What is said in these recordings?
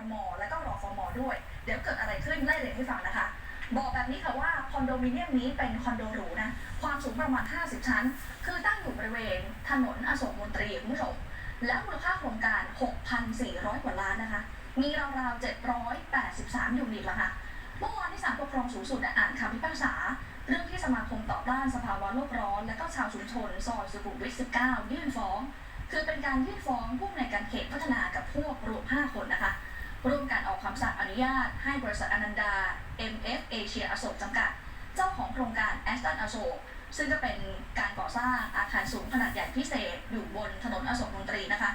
ทม และก็รอฟมด้วย เดี๋ยวเกิดอะไรขึ้นไล่เรียงให้ฟังนะคะ บอกแบบนี้ค่ะว่าคอนโดมิเนียมนี้เป็นคอนโดหรูนะ ความสูงประมาณ 50 ชั้น คือตั้งอยู่บริเวณถนนอโศกมนตรีคุณผู้ชมแล้วมูลค่าโครงการ 6,400 กว่าล้านนะคะ มีราวๆ 783 ยูนิตละค่ะเมื่อวานที่ศาลปกครองสูงสุดอ่านคำพิพากษา เรื่องที่สมาคมต่อต้านสภาวะโลกร้อน และก็ชาวชุมชนซอยสุขุมวิท 19 ยื่นฟ้อง คือเป็นการยื่นฟ้องผู้ในการเขต ออกคำสั่งอนุญาตให้บริษัทอนันดา MF Asia อโศกจำกัด เจ้าของโครงการแอสตันอโศกซึ่งก็เป็นการก่อสร้างอาคารสูงขนาดใหญ่พิเศษ อยู่บนถนนอโศกมนตรีนะคะ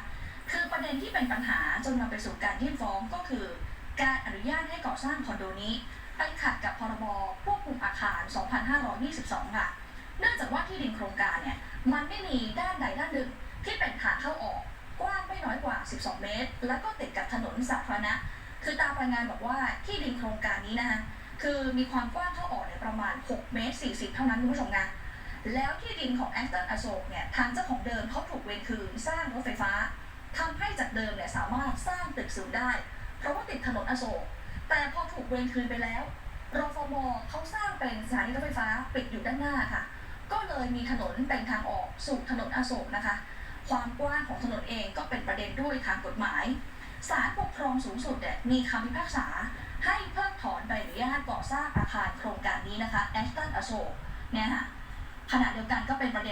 คือประเด็นที่เป็นปัญหาจนนำไปสู่การยื่นฟ้องก็คือ การอนุญาตให้ก่อสร้างคอนโดนี้ไปขัดกับพรบควบคุมอาคาร 2522 ค่ะ เนื่องจากว่าที่ดินโครงการเนี่ยมันไม่มีด้านใดด้านหนึ่งที่เป็นทางเข้าออกกว้างไม่น้อยกว่า 12 เมตร แล้วก็ติดกับถนนสาธารณะ คือตามรายงานบอกว่าที่ดินโครงการนี้นะคะคือมีความกว้างเข้าออกเนี่ยประมาณ 6 เมตร 40 เท่านั้นคุณผู้ชมนะแล้วที่ดินของแอสตันอโศกเนี่ยทางเจ้าของเดิมเขาถูกเวรคืนสร้างรถไฟฟ้าทำให้จากเดิมเนี่ยสามารถสร้างตึกสูงได้ เพราะว่าติดถนนอโศก แต่พอถูกเวรคืนไปแล้วรฟมเขาสร้างเป็นสถานีรถไฟฟ้าปิดอยู่ด้านหน้าค่ะ ก็เลยมีถนนเป็นทางออกสู่ถนนอโศกนะคะ ความกว้างของถนนเองก็เป็นประเด็นด้วยทางกฎหมาย ศาลปกครองสูงสุดเนี่ยมีคำพิพากษา ให้เพิกถอนใบอนุญาตก่อสร้างอาคารโครงการนี้นะคะแอสตันอโศกเนี่ยค่ะขณะเดียวกันก็เป็นประเด็น